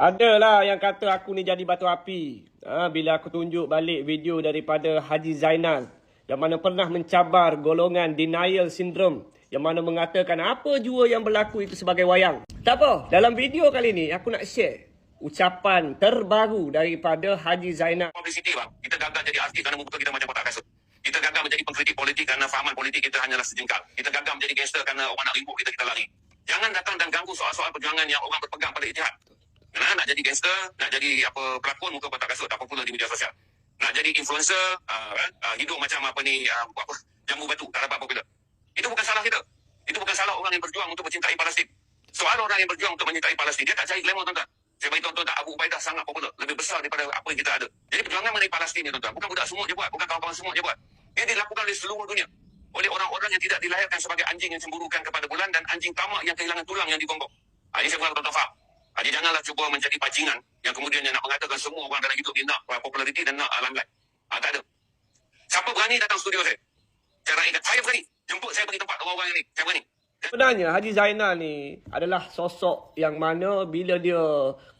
Adalah yang kata aku ni jadi batu api. Ha, bila aku tunjuk balik video daripada Haji Zainal yang mana pernah mencabar golongan denial syndrome yang mana mengatakan apa jua yang berlaku itu sebagai wayang. Tak apa, dalam video kali ni aku nak share ucapan terbaru daripada Haji Zainal. publicity bang. Kita gagal jadi artis kerana muka kita macam kotak kasut. Kita gagal menjadi pengkritik politik kerana fahaman politik kita hanyalah sejengkal. Kita gagal menjadi gangster kerana orang nak ribut kita, kita lari. Jangan datang dan ganggu soal-soal perjuangan yang orang berpegang pada ijtihad. Kerana nak jadi gangster, nak jadi apa pelakon muka kotak kasut, tak popular di media sosial. Nak jadi influencer, uh, uh, hidup macam apa ni, uh, apa, jambu batu, tak dapat popular. Itu bukan salah kita. Itu bukan salah orang yang berjuang untuk mencintai Palestin. Soal orang yang berjuang untuk mencintai Palestin, dia tak cari glamour tuan-tuan. Saya bagi tuan-tuan Abu Ubaidah sangat popular. Lebih besar daripada apa yang kita ada. Jadi perjuangan mengenai Palestin ni tuan-tuan. Bukan budak semua je buat. Bukan kawan-kawan semua je buat. Ia dilakukan oleh seluruh dunia. Oleh orang-orang yang tidak dilahirkan sebagai anjing yang cemburukan kepada bulan dan anjing tamak yang kehilangan tulang yang digonggong. Ha, ini saya bukan tuan-tuan faham. Jadi janganlah cuba menjadi pacingan yang kemudian yang nak mengatakan semua orang dalam hidup ni nak populariti dan nak uh, limelight. Ha, tak ada. Siapa berani datang studio saya? Saya raihkan. Saya berani. Jemput saya pergi tempat orang-orang yang ni. Saya berani. Sebenarnya Haji Zainal ni adalah sosok yang mana bila dia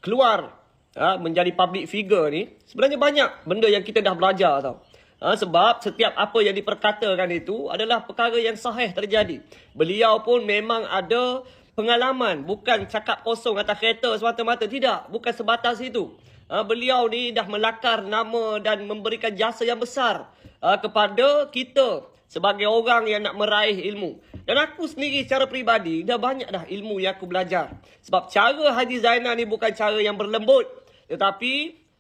keluar ha, menjadi public figure ni, sebenarnya banyak benda yang kita dah belajar tau. Ha, sebab setiap apa yang diperkatakan itu adalah perkara yang sahih terjadi. Beliau pun memang ada pengalaman, bukan cakap kosong atas kereta semata-mata. Tidak, bukan sebatas itu. Ha, beliau ni dah melakar nama dan memberikan jasa yang besar ha, kepada kita sebagai orang yang nak meraih ilmu. Dan aku sendiri secara peribadi dah banyak dah ilmu yang aku belajar. Sebab cara Haji Zainal ni bukan cara yang berlembut. Tetapi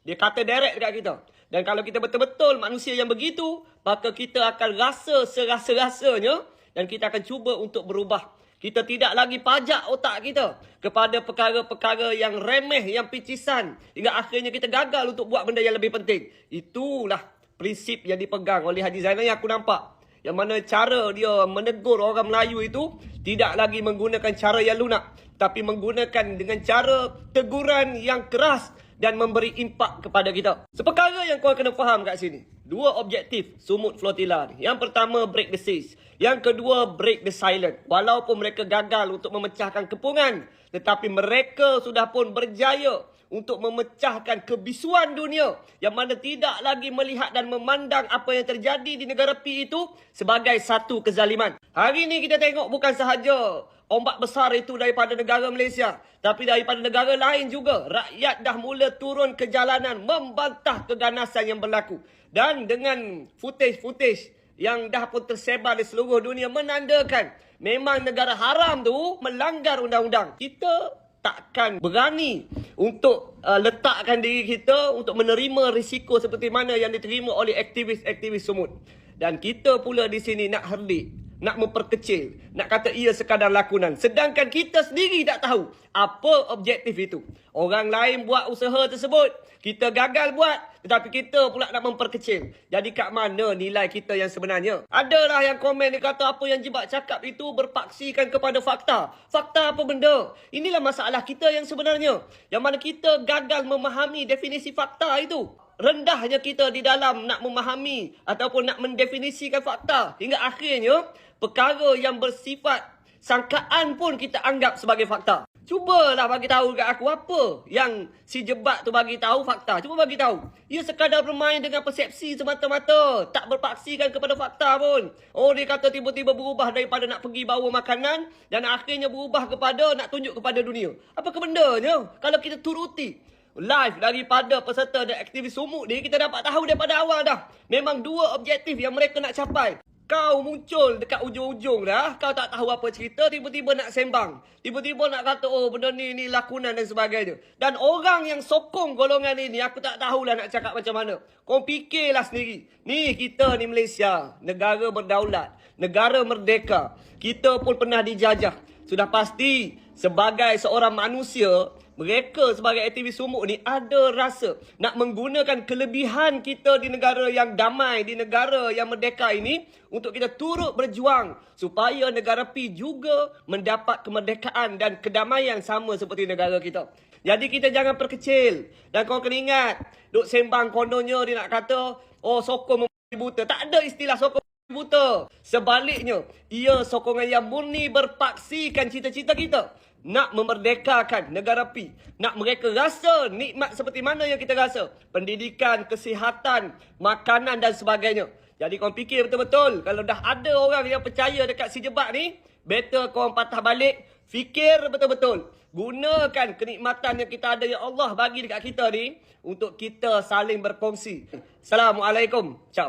dia kata direct dekat kita. Dan kalau kita betul-betul manusia yang begitu, maka kita akan rasa serasa-rasanya dan kita akan cuba untuk berubah. Kita tidak lagi pajak otak kita kepada perkara-perkara yang remeh, yang picisan. Hingga akhirnya kita gagal untuk buat benda yang lebih penting. Itulah prinsip yang dipegang oleh Haji Zainal yang aku nampak. Yang mana cara dia menegur orang Melayu itu tidak lagi menggunakan cara yang lunak. Tapi menggunakan dengan cara teguran yang keras dan memberi impak kepada kita. Seperkara yang kau kena faham kat sini. Dua objektif sumut flotilla ni. Yang pertama break the siege. Yang kedua break the silent. Walaupun mereka gagal untuk memecahkan kepungan. Tetapi mereka sudah pun berjaya untuk memecahkan kebisuan dunia yang mana tidak lagi melihat dan memandang apa yang terjadi di negara P itu sebagai satu kezaliman. Hari ini kita tengok bukan sahaja ombak besar itu daripada negara Malaysia tapi daripada negara lain juga rakyat dah mula turun ke jalanan membantah keganasan yang berlaku dan dengan footage-footage yang dah pun tersebar di seluruh dunia menandakan memang negara haram tu melanggar undang-undang. Kita takkan berani untuk uh, letakkan diri kita untuk menerima risiko seperti mana yang diterima oleh aktivis-aktivis semut. Dan kita pula di sini nak herdik, nak memperkecil, nak kata ia sekadar lakonan. Sedangkan kita sendiri tak tahu apa objektif itu. Orang lain buat usaha tersebut, kita gagal buat, tetapi kita pula nak memperkecil. Jadi kat mana nilai kita yang sebenarnya? Adalah yang komen dia kata apa yang Jebak cakap itu berpaksikan kepada fakta. Fakta apa benda? Inilah masalah kita yang sebenarnya. Yang mana kita gagal memahami definisi fakta itu rendahnya kita di dalam nak memahami ataupun nak mendefinisikan fakta hingga akhirnya perkara yang bersifat sangkaan pun kita anggap sebagai fakta. Cubalah bagi tahu dekat aku apa yang si jebat tu bagi tahu fakta. Cuba bagi tahu. Ia sekadar bermain dengan persepsi semata-mata, tak berpaksikan kepada fakta pun. Oh dia kata tiba-tiba berubah daripada nak pergi bawa makanan dan akhirnya berubah kepada nak tunjuk kepada dunia. Apa kebendanya? Kalau kita turuti live daripada peserta dan aktivis sumuk ni kita dapat tahu daripada awal dah. Memang dua objektif yang mereka nak capai. Kau muncul dekat ujung-ujung dah. Kau tak tahu apa cerita. Tiba-tiba nak sembang. Tiba-tiba nak kata oh benda ni ni lakonan dan sebagainya. Dan orang yang sokong golongan ini aku tak tahulah nak cakap macam mana. Kau fikirlah sendiri. Ni kita ni Malaysia. Negara berdaulat. Negara merdeka. Kita pun pernah dijajah. Sudah pasti sebagai seorang manusia mereka sebagai aktivis sumuk ni ada rasa nak menggunakan kelebihan kita di negara yang damai, di negara yang merdeka ini untuk kita turut berjuang supaya negara P juga mendapat kemerdekaan dan kedamaian sama seperti negara kita. Jadi kita jangan perkecil. Dan kau kena ingat, duk sembang kononnya dia nak kata, oh sokong buta. Tak ada istilah sokong buta. Sebaliknya, ia sokongan yang murni berpaksikan cita-cita kita. Nak memerdekakan negara Pi. Nak mereka rasa nikmat seperti mana yang kita rasa. Pendidikan, kesihatan, makanan dan sebagainya. Jadi korang fikir betul-betul. Kalau dah ada orang yang percaya dekat si jebak ni, better korang patah balik. Fikir betul-betul. Gunakan kenikmatan yang kita ada yang Allah bagi dekat kita ni untuk kita saling berkongsi. Assalamualaikum. Ciao.